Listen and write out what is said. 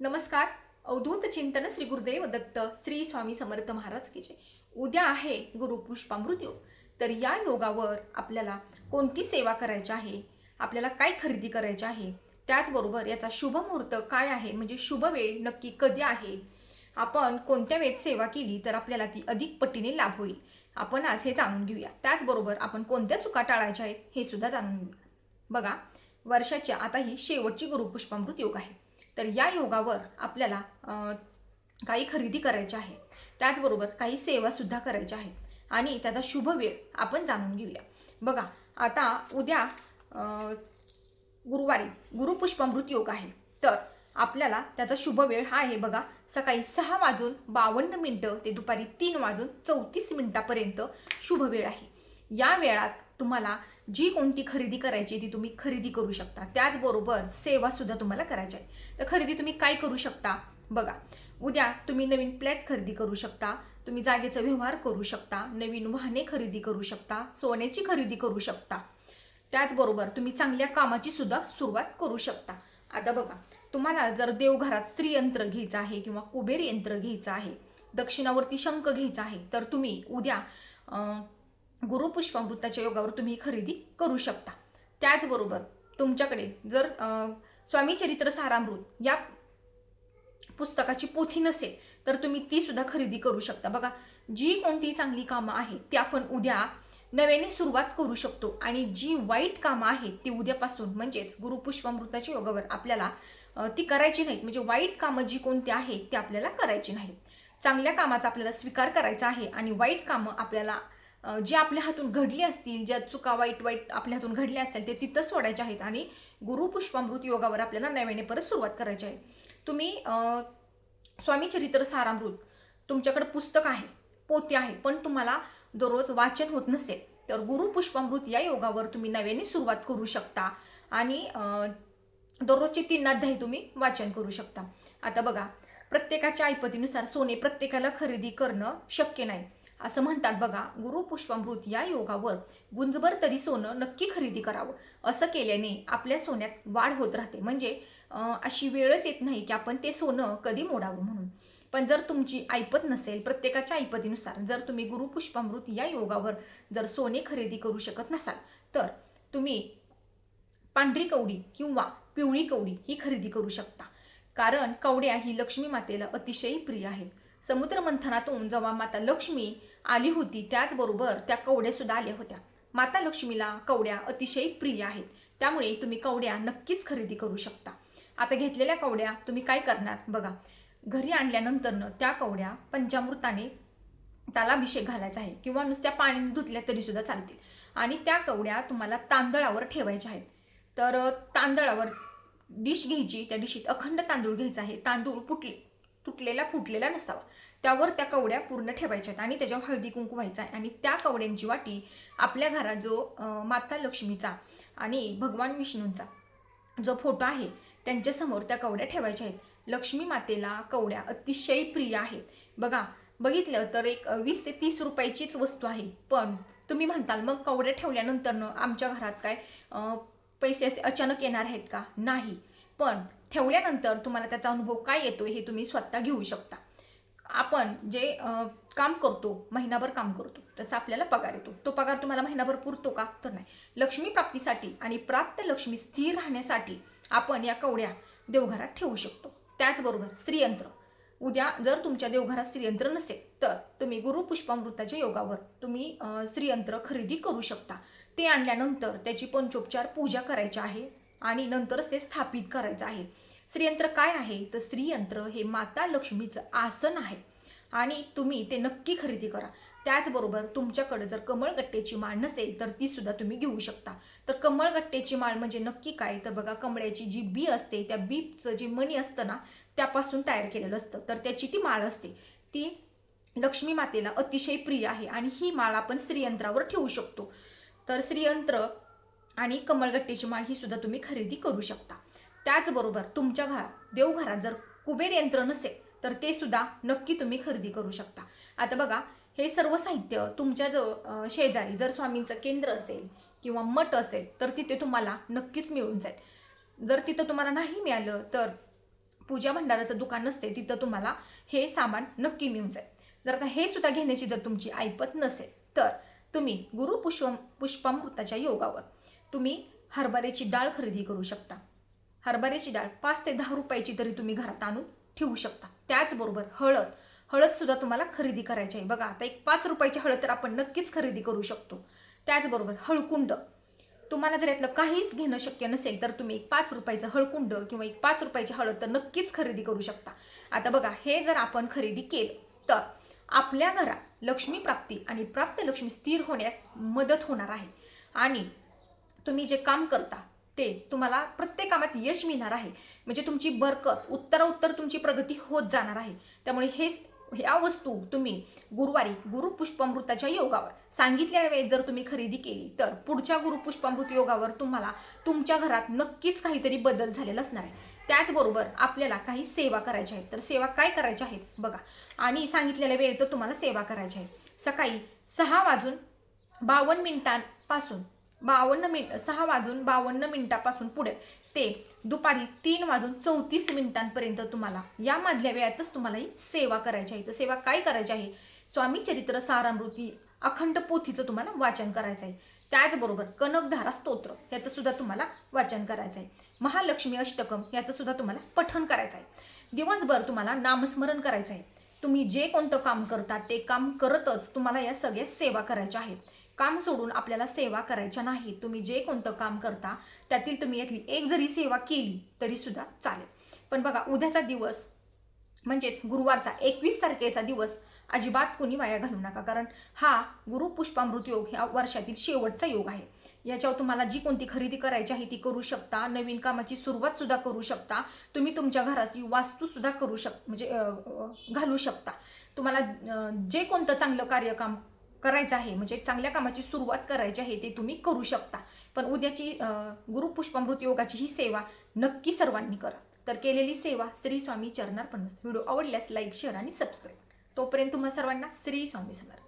नमस्कार. अवधूत चिंतन श्री गुरुदेव दत्त श्री स्वामी समर्थ महाराज की उद्या आहे गुरुपुष्पामृत योग. तर या योगावर आपल्याला कोणती सेवा करायची आहे? आपल्याला काय खरेदी करायची आहे? त्याचबरोबर याचा शुभ मुहूर्त काय आहे? म्हणजे शुभ वेळ नक्की कधी आहे? आपण कोणत्या वेळेत सेवा केली तर आपल्याला ती अधिक पटीने लाभ होईल? आपण आज हे जाणून घेऊया. त्याचबरोबर आपण कोणत्या चुका टाळायच्या आहेत हे सुद्धा जाणून घेऊया. बघा वर्षाच्या आता ही शेवटची गुरुपुष्पामृत योग आहे. तर या योगावर आपल्याला काही खरेदी करायची आहे. त्याचबरोबर काही सेवासुद्धा करायच्या आहेत आणि त्याचा शुभ वेळ आपण जाणून घेऊया. बघा आता उद्या गुरुवारी गुरुपुष्पामृत योग आहे. तर आपल्याला त्याचा शुभ वेळ हा आहे बघा सकाळी सहा वाजून बावन्न मिनटं ते दुपारी तीन वाजून चौतीस मिनटापर्यंत शुभ वेळ आहे. या वेळात तुम्हाला जी कोणती खरेदी करायची ती तुम्ही खरेदी करू शकता. त्याचबरोबर सेवासुद्धा तुम्हाला करायची आहे. तर खरेदी तुम्ही काय करू शकता? बघा उद्या तुम्ही नवीन प्लॅट खरेदी करू शकता तुम्ही जागेचा व्यवहार करू शकता नवीन वाहने खरेदी करू शकता सोन्याची खरेदी करू शकता. त्याचबरोबर तुम्ही चांगल्या कामाची सुद्धा सुरुवात करू शकता. आता बघा तुम्हाला जर देवघरात स्त्रीयंत्र घ्यायचं आहे किंवा कुबेर यंत्र घ्यायचं आहे दक्षिणावरती शंख घ्यायचा आहे तर तुम्ही उद्या गुरुपुष्पामृताच्या योगावर तुम्ही खरेदी करू शकता. त्याचबरोबर तुमच्याकडे जर स्वामी चरित्र सारामृत या पुस्तकाची पोथी नसेल तर तुम्ही ती सुद्धा खरेदी करू शकता. बघा जी कोणती चांगली कामं आहेत ती आपण उद्या नव्याने सुरुवात करू शकतो. आणि जी वाईट कामं आहेत ती उद्यापासून म्हणजेच गुरुपुष्पामृताच्या योगावर आपल्याला ती करायची नाहीत. म्हणजे वाईट कामं जी कोणती आहेत ती आपल्याला करायची नाहीत. चांगल्या कामाचा आपल्याला स्वीकार करायचा आहे आणि वाईट कामं आपल्याला जे आपल्या हातून घडली असतील ज्या चुका वाईट वाईट आपल्या हातून घडल्या असतील ते तिथं सोडायचे आहेत आणि गुरुपुष्पामृत योगावर आपल्याला नव्याने परत सुरुवात करायची आहे. तुम्ही स्वामी चरित्र सारामृत तुमच्याकडे पुस्तक आहे पोते आहे पण तुम्हाला दररोज वाचन होत नसेल तर गुरुपुष्पामृत या योगावर तुम्ही नव्याने सुरुवात करू शकता आणि दररोजचे तीन अध्याय तुम्ही वाचन करू शकता. आता बघा प्रत्येकाच्या ऐपतीनुसार सोने प्रत्येकाला खरेदी करणं शक्य नाही. असं म्हणतात बघा गुरुपुष्पामृत या योगावर गुंजभर तरी सोनं नक्की खरेदी करावं. असं केल्याने आपल्या सोन्यात वाढ होत राहते. म्हणजे अशी वेळच येत नाही की आपण ते सोनं कधी मोडावं म्हणून. पण जर तुमची ऐपत नसेल प्रत्येकाच्या ऐपतीनुसार जर तुम्ही गुरुपुष्पामृत या योगावर जर सोने खरेदी करू शकत नसाल तर तुम्ही पांढरी कवडी किंवा पिवळी कवडी ही खरेदी करू शकता. कारण कवड्या ही लक्ष्मी मातेला अतिशय प्रिय आहेत. समुद्रमंथनातून जेव्हा माता लक्ष्मी आली होती त्याचबरोबर त्या कवड्यासुद्धा आल्या होत्या. माता लक्ष्मीला कवड्या अतिशय प्रिय आहेत. त्यामुळे तुम्ही कवड्या नक्कीच खरेदी करू शकता. आता घेतलेल्या कवड्या तुम्ही काय करणार? बघा घरी आणल्यानंतरनं त्या कवड्या पंचामृताने त्याला अभिषेक घालायचा आहे किंवा नुसत्या पाण्याने धुतल्या तरीसुद्धा चालतील. आणि त्या कवड्या तुम्हाला तांदळावर ठेवायच्या आहेत. तर तांदळावर डिश घ्यायची त्या डिशीत अखंड तांदूळ घ्यायचा आहे. तांदूळ फुटले तुटलेला फुटलेला नसावा. त्यावर त्या कवड्या पूर्ण ठेवायच्या आहेत आणि त्याच्यावर हळदी कुंकू व्हायचा आहे. आणि त्या कवड्यांची वाटी आपल्या घरात जो माता लक्ष्मीचा आणि भगवान विष्णूंचा जो फोटो आहे त्यांच्यासमोर त्या कवड्या ठेवायच्या आहेत. लक्ष्मी मातेला कवड्या अतिशय प्रिय आहेत. बघा बघितलं तर एक वीस ते तीस रुपयाचीच वस्तू आहे. पण तुम्ही म्हणताल मग कवड्या ठेवल्यानंतरनं आमच्या घरात काय पैसे असे अचानक येणार आहेत का? नाही. पण ठेवल्यानंतर तुम्हाला त्याचा अनुभव काय येतो हे तुम्ही स्वतः घेऊ शकता. आपण जे काम करतो महिनाभर काम करतो त्याचा आपल्याला पगार येतो. तो पगार तुम्हाला महिनाभर पुरतो का? तर नाही. लक्ष्मी प्राप्तीसाठी आणि प्राप्त लक्ष्मी स्थिर राहण्यासाठी आपण या कवड्या देवघरात ठेवू शकतो. त्याचबरोबर स्त्रीयंत्र. उद्या जर तुमच्या देवघरात स्त्रीयंत्र नसेल तर तुम्ही गुरुपुष्पामृताच्या योगावर तुम्ही श्रीयंत्र खरेदी करू शकता. ते आणल्यानंतर त्याची पंचोपचार पूजा करायची आहे आणि नंतरच ते स्थापित करायचं आहे. श्रीयंत्र काय आहे? तर श्रीयंत्र हे माता लक्ष्मीचं आसन आहे आणि तुम्ही ते नक्की खरेदी करा. त्याचबरोबर तुमच्याकडे जर कमळगट्टेची माळ नसेल तर ती सुद्धा तुम्ही घेऊ शकता. तर कमळगट्टेची माळ म्हणजे नक्की काय? तर बघा कमळ्याची जी बी असते त्या बीचं जे मणी असतं ना त्यापासून तयार केलेलं असतं. तर त्याची ती माळ असते. ती लक्ष्मी मातेला अतिशय प्रिय आहे आणि ही माळ आपण श्रीयंत्रावर ठेवू शकतो. तर श्रीयंत्र आणि कमळगट्टेची माळ ही सुद्धा तुम्ही खरेदी करू शकता. त्याचबरोबर तुमच्या घरात देवघरात जर कुबेर यंत्र नसेल तर ते सुद्धा नक्की तुम्ही खरेदी करू शकता. आता बघा हे सर्व साहित्य तुमच्या जवळ शेजारी जर स्वामींचं केंद्र असेल किंवा मठ असेल तर तिथे तुम्हाला नक्कीच मिळून जाईल. जर तिथं तुम्हाला नाही मिळालं तर पूजा भंडाराचं दुकान नसते तिथं तुम्हाला हे सामान नक्की मिळून जाईल. जर आता हे सुद्धा घेण्याची जर तुमची ऐपत नसेल तर तुम्ही गुरु पुष्प पुष्पामृताच्या योगावर तुम्ही हरभऱ्याची डाळ खरेदी करू शकता. हरभऱ्याची डाळ पाच ते दहा रुपयाची तरी तुम्ही घरात आणून ठेवू शकता. त्याचबरोबर हळद हळद सुद्धा तुम्हाला खरेदी करायची आहे. बघा आता एक पाच रुपयाची हळद तर आपण नक्कीच खरेदी करू शकतो. त्याचबरोबर हळकुंड. तुम्हाला जर यातलं काहीच घेणं शक्य नसेल तर तुम्ही एक पाच रुपयाचं हळकुंड किंवा एक पाच रुपयाची हळद तर नक्कीच खरेदी करू शकता. आता बघा हे जर आपण खरेदी केलं तर आपल्या घरात लक्ष्मी प्राप्ती आणि प्राप्त लक्ष्मी स्थिर होण्यास मदत होणार आहे. आणि तुम्ही जे काम करता ते तुम्हाला प्रत्येक कामात यश मिळणार आहे. म्हणजे तुमची बरकत उत्तरोत्तर तुमची प्रगती होत जाणार आहे. त्यामुळे हेच ह्या वस्तू तुम्ही गुरुवारी गुरुपुष्पामृताच्या योगावर सांगितलेल्या वेळेत जर तुम्ही खरेदी केली तर पुढच्या गुरुपुष्पामृत योगावर तुम्हाला तुमच्या घरात नक्कीच काहीतरी बदल झालेला असणार आहे. त्याचबरोबर आपल्याला काही सेवा करायच्या आहेत. तर सेवा काय करायच्या आहेत? बघा. आणि सांगितलेल्या वेळेत तर तुम्हाला सेवा करायची आहे सकाळी सहा वाजून बावन्न मिनिटांपासून बावन्न मिनिट सहा वाजून बावन्न मिनिटापासून पुढे ते दुपारी तीन वाजून चौतीस मिनिटांपर्यंत तुम्हाला या मधल्या वेळातच तुम्हाला ही सेवा करायची आहे. तर सेवा काय करायची आहे? स्वामी चरित्र सारामृती अखंड पोथीचं तुम्हाला वाचन करायचं आहे. त्याचबरोबर कनकधारा स्तोत्र याचं सुद्धा तुम्हाला वाचन करायचं आहे. महालक्ष्मी अष्टकम याचं सुद्धा तुम्हाला पठण करायचं आहे. दिवसभर तुम्हाला नामस्मरण करायचं आहे. तुम्ही जे कोणतं काम करता ते काम करतच तुम्हाला या सगळ्या सेवा करायच्या आहेत. काम सोडून आपल्याला सेवा करायच्या नाही तुम्ही जे कोणतं काम करता त्यातील तुम्ही यातली एक जरी सेवा केली तरी सुद्धा चालेल. पण बघा उद्याचा दिवस म्हणजेच गुरुवारचा एकवीस तारखेचा दिवस अजिबात कुणी वाया घालू नका. कारण हा गुरु पुष्पामृत योग ह्या वर्षातील शेवटचा योग आहे. याच्यावर तुम्हाला जी कोणती खरेदी करायची आहे ती करू शकता. नवीन कामाची सुरुवात सुद्धा करू शकता. तुम्ही तुमच्या घराची वास्तू सुद्धा करू शक म्हणजे घालू शकता. तुम्हाला जे कोणतं चांगलं कार्यकाम करायचं आहे. म्हणजे चांगल्या कामाची सुरुवात करायची आहे ते तुम्ही करू शकता. पण उद्याची गुरुपुष्पामृत योगाची ही सेवा नक्की सर्वांनी करा. तर केलेली सेवा श्री स्वामी चरणार पण व्हिडिओ आवडल्यास लाईक शेअर आणि सबस्क्राईब. तोपर्यंत तुम्हा सर्वांना श्री स्वामी समर्थ